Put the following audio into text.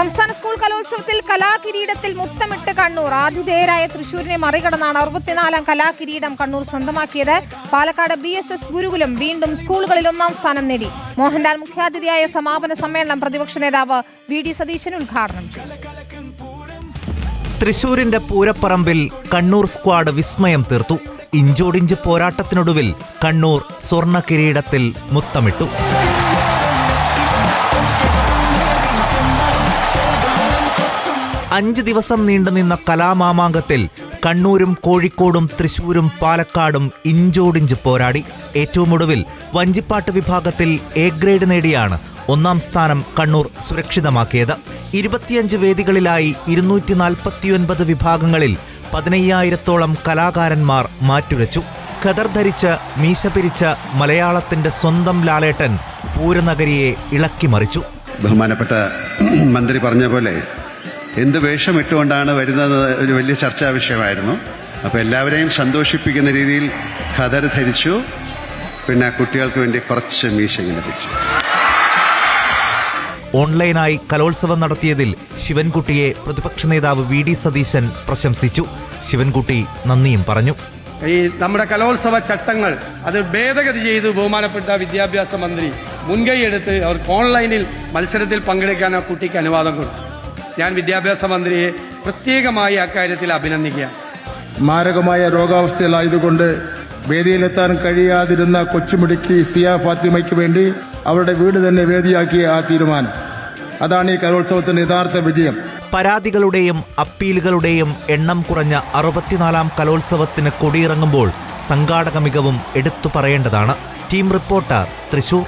സംസ്ഥാന സ്കൂൾ കലോത്സവത്തിൽ കലാകിരീടത്തിൽ മുത്തമിട്ട് കണ്ണൂർ. ആതിഥേയരായ തൃശൂരിനെ മറികടന്നാണ് അറുപത്തിനാലാം കലാകിരീടം കണ്ണൂർ സ്വന്തമാക്കിയത്. Palakkad B S S Gurukulam വീണ്ടും സ്കൂളുകളിൽ ഒന്നാം സ്ഥാനം നേടി. മോഹൻലാൽ മുഖ്യാതിഥിയായ സമാപന സമ്മേളനം പ്രതിപക്ഷ നേതാവ് വി ഡി സതീശൻ ഉദ്ഘാടനം തൃശൂരിന്റെ പൂരപ്പറമ്പിൽ കണ്ണൂർ സ്ക്വാഡ് വിസ്മയം തീർത്തു. ഇഞ്ചോടിഞ്ച് പോരാട്ടത്തിനൊടുവിൽ കണ്ണൂർ സ്വർണ കിരീടത്തിൽ മുത്തമിട്ടു. അഞ്ച് ദിവസം നീണ്ടുനിന്ന കലാമാമാങ്കത്തിൽ കണ്ണൂരും കോഴിക്കോടും തൃശൂരും പാലക്കാടും ഇഞ്ചോടിഞ്ച് പോരാടി. ഏറ്റവും ഒടുവിൽ വഞ്ചിപ്പാട്ട് വിഭാഗത്തിൽ എ ഗ്രേഡ് നേടിയാണ് ഒന്നാം സ്ഥാനം കണ്ണൂർ സുരക്ഷിതമാക്കിയത്. ഇരുപത്തിയഞ്ച് വേദികളിലായി ഇരുന്നൂറ്റി നാൽപ്പത്തിയൊൻപത് വിഭാഗങ്ങളിൽ പതിനയ്യായിരത്തോളം കലാകാരന്മാർ മാറ്റുരച്ചു. ഖദർ ധരിച്ച് മീശ പിരിച്ച മലയാളത്തിന്റെ സ്വന്തം ലാലേട്ടൻ പൂരനഗരിയെ ഇളക്കിമറിച്ചു ബഹുമാനപ്പെട്ട മന്ത്രി പറഞ്ഞ പോലെ എന്ത് വേഷമിട്ടുകൊണ്ടാണ് വരുന്നത് ഒരു വലിയ ചർച്ചാ വിഷയമായിരുന്നു. അപ്പോൾ എല്ലാവരെയും സന്തോഷിപ്പിക്കുന്ന രീതിയിൽ ഖദർ ധരിച്ചു. പിന്നെ കുട്ടികൾക്ക് വേണ്ടി കുറച്ച് മീശ ലഭിച്ചു. ഓൺലൈനായി കലോത്സവം നടത്തിയതിൽ ശിവൻകുട്ടിയെ പ്രതിപക്ഷ നേതാവ് വി ഡി സതീശൻ പ്രശംസിച്ചു. ശിവൻകുട്ടി നന്ദിയും പറഞ്ഞു. ഈ നമ്മുടെ കലോത്സവ ചട്ടങ്ങൾ അത് ഭേദഗതി ചെയ്ത് ബഹുമാനപ്പെട്ട വിദ്യാഭ്യാസ മന്ത്രി മുൻകൈയെടുത്ത് അവർക്ക് ഓൺലൈനിൽ മത്സരത്തിൽ പങ്കെടുക്കാൻ ആ കുട്ടിക്ക് അനുവാദം കൊടുത്തു. ഞാൻ വിദ്യാഭ്യാസ മന്ത്രിയെ പ്രത്യേകമായി അക്കാര്യത്തിൽ അഭിനന്ദിക്കുക. മാരകമായ രോഗാവസ്ഥയിലായതുകൊണ്ട് വേദിയിലെത്താൻ കഴിയാതിരുന്ന കൊച്ചുമിടുക്കി സിയ ഫാത്തിമയ്ക്ക് വേണ്ടി അവരുടെ വീട് തന്നെ വേദിയാക്കിയ ആ തീരുമാനം. അതാണ് ഈ കലോത്സവത്തിന്റെ യഥാർത്ഥ വിജയം. പരാതികളുടെയും അപ്പീലുകളുടെയും എണ്ണം കുറഞ്ഞ അറുപത്തിനാലാം കലോത്സവത്തിന് കൊടിയിറങ്ങുമ്പോൾ സംഘാടക മികവും എടുത്തു പറയേണ്ടതാണ്. Team reporter Thrissur.